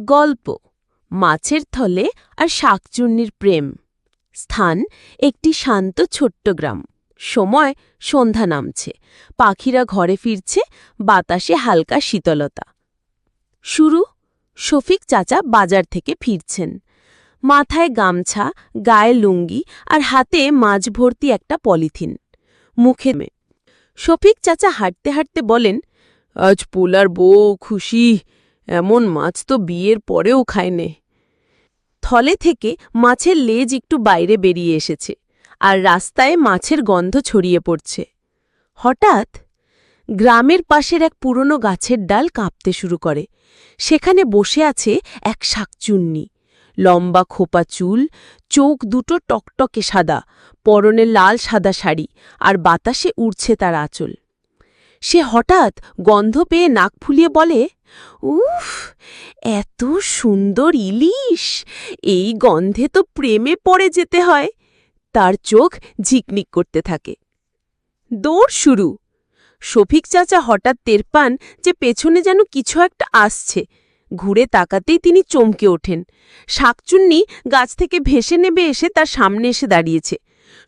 গল্প, মাছের থলে আর শাকচুন্নির প্রেম। স্থান, একটি শান্ত ছোট্ট গ্রাম। সময়, সন্ধ্যা নামছে। পাখিরা ঘরে ফিরছে, বাতাসে হালকা শীতলতা। শুরু, শফিক চাচা বাজার থেকে ফিরছেন। মাথায় গামছা, গায়ে লুঙ্গি আর হাতে মাছ ভর্তি একটা পলিথিন। মুখে শফিক চাচা হাঁটতে হাঁটতে বলেন, আজ পোলার বউ খুশি। এমন মাছ তো বিয়ের পরেও খায়নে। থলে থেকে মাছের লেজ একটু বাইরে বেরিয়ে এসেছে আর রাস্তায় মাছের গন্ধ ছড়িয়ে পড়ছে। হঠাৎ গ্রামের পাশের এক পুরনো গাছের ডাল কাঁপতে শুরু করে। সেখানে বসে আছে এক শাকচুন্নি। লম্বা খোপা চুল, চোখ দুটো টকটকে সাদা, পরনে লাল সাদা শাড়ি আর বাতাসে উড়ছে তার আঁচল। সে হঠাৎ গন্ধ পেয়ে নাক ফুলিয়ে বলে, উফ, এত সুন্দর ইলিশ! এই গন্ধে তো প্রেমে পড়ে যেতে হয়। তার চোখ ঝিকমিক করতে থাকে। দৌড় শুরু। শফিক চাচা হঠাৎ টের পান যে পেছনে যেন কিছু একটা আসছে। ঘুরে তাকাতেই তিনি চমকে ওঠেন। শাকচুন্নি গাছ থেকে ভেসে নেবে এসে তার সামনে এসে দাঁড়িয়েছে।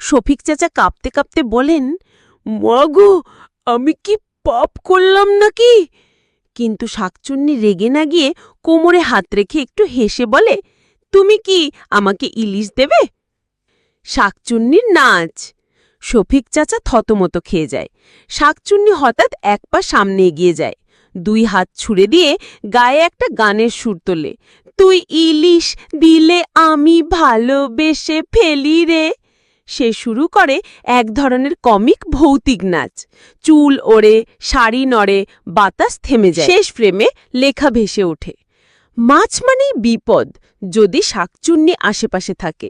শফিক চাচা কাঁপতে কাঁপতে বলেন মাগো আমি কি পাপ করলাম নাকি? কিন্তু শাকচুন্নি রেগে না গিয়ে কোমরে হাত রেখে একটু হেসে বলে, তুমি কি আমাকে ইলিশ দেবে? শাকচুন্নির নাচ। শফিক চাচা থতমতো খেয়ে যায়। শাকচুন্নি হঠাৎ এক পা সামনে এগিয়ে যায়। দুই হাত ছুড়ে দিয়ে গায়ে একটা গানের সুর তোলে। তুই ইলিশ দিলে আমি ভালোবেসে ফেলি রে। সে শুরু করে এক ধরনের কমিক ভৌতিক নাচ। চুল ওড়ে, শাড়ি নড়ে, বাতাস থেমে যায়। শেষ ফ্রেমে লেখা ভেসে ওঠে। মাছ মানেই বিপদ, যদি শাকচুন্নি আশেপাশে থাকে।